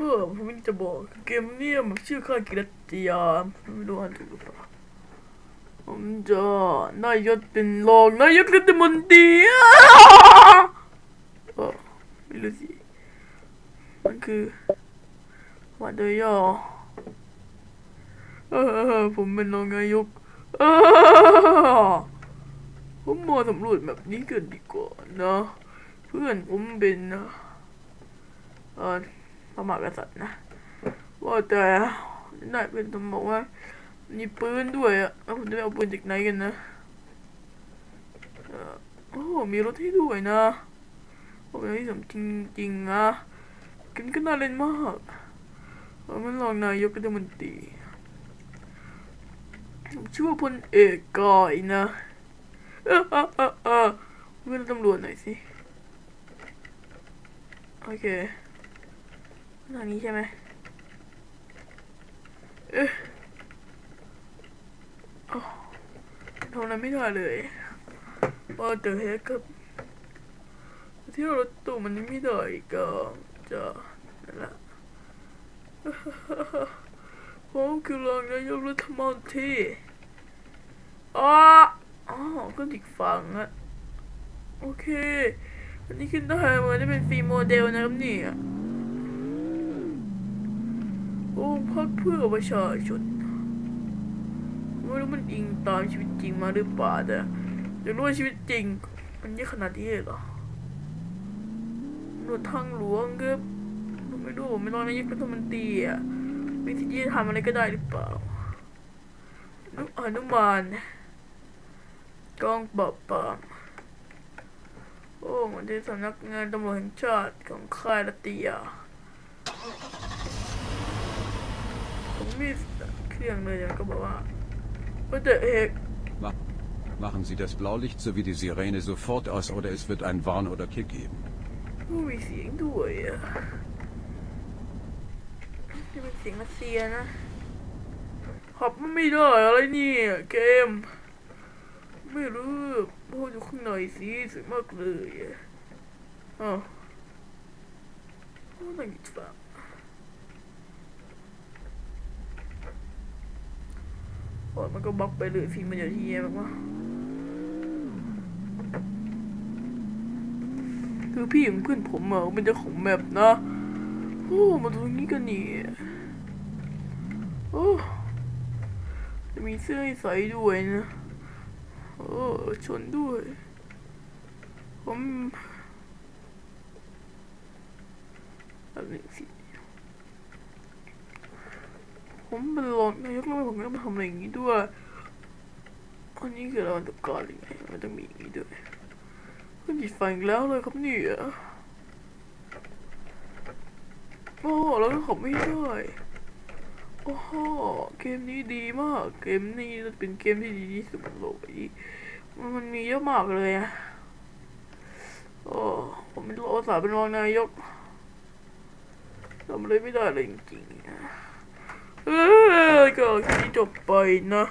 เออผมจะบอกเกมเนี่ยมันชื่อค่ายกิรติยามไม่รู้อ่านถูกหรือเปล่าผมจะนายกเป็นรองนายกรัฐมนตรีอะเออไม่รู้สิมันคือว่าโดยย่อเออผมเป็นรองนายกเออผมมาสำรวจแบบนี้กันดีกว่านะ เพื่อนผมเป็นนะเออ พระมหากษัตริย์นะว่าแต่นายเป็นตำบอกว่า มีปืนด้วยอะแล้วผมจะไปเอาปืนจากไหนกันนะเออโอ้มีรถให้ด้วยนะโอ้ยสมจริงจริงๆนะกันก็น่าเล่นมากเออมันรองนายกรัฐมนตรีผมชื่อว่าพลเอกก่อยนะเออเออเออเออเพื่อนตำรวจหน่อยสิ โอเค ทางนี้ใช่ไหมเออ้าวทำอะไรไม่ได้เลยว่าแต่เฮกกับที่รถตู้มันไม่ได้อีก็จะนั่นแหละผมคือรองนายกรัฐมนตรีอ๋ออ๋อก็อีกฝั่งอะโอเคอันนี้ขึ้นได้เหมือนจะเป็นฟีโมเดลนะครับเนี่ย โอ้พักเพื่อประชาชนไม่รู้มันอิงตามชีวิตจริงมาหรือเปล่าแต่อยากรู้ว่าชีวิตจริง มันเยอะขนาดนี้เลยเหรอหนวดทางหลวงก็ไม่รู้ไม่รองนายกรัฐมนตรีอะมีสิทธิ์ที่จะทำอะไรก็ได้หรือเปล่านุอนุมานกองปราบปรามโอ้เหมือนที่สำนักงานตำรวจแห่งชาติของค่ายรัตติยา มมีเครื่องเลยแล้วก็บอกว่าว่าแต่เอก Machen Sie das Blaulicht sowie die Sirene sofort aus oder es wird einen Warn- oder Kick geben. ผู้มีเสียงด้วยอะนี่เป็นเสียงรัสเซียนะขับมันไม่ได้อะไรเนี่ยเกม ไม่รู้พูดอยู่ข้างในสิสวยมากเลยอะอ้าวโอ้นั่ง อีกฝั่งโอ้มันก็บล็อกไปเลยฟิล์มมันจะเทียมากวะคือพี่ของเพื่อนผมเหรอมันจะของแมปนะโอ้มาตรงนี้กันนี่โอ้จะมีเสื้อให้ใส่ด้วยนะโอ้ชนด้วย ผมแบบนี้สิ ผมเป็นรองนายกแล้วผมต้องมาทำอะไรอย่างนี้ด้วยอันนี้คือเราตะการยังไงมันต้องมีอย่างนี้ด้วยก็หยิบไฟอีกแล้วเลยครับเนี่ยโอ้แล้วก็ขับไม่ได้โอ้โหเกมนี้ดีมาก เกมนี้เป็นเกมที่ดีที่สุดในโลกนี้มันมีเยอะมากเลยอะโอ้ผมเป็นโลสาห์เป็นรองนายกทำอะไรไม่ได้เลยจริงๆ อะเอ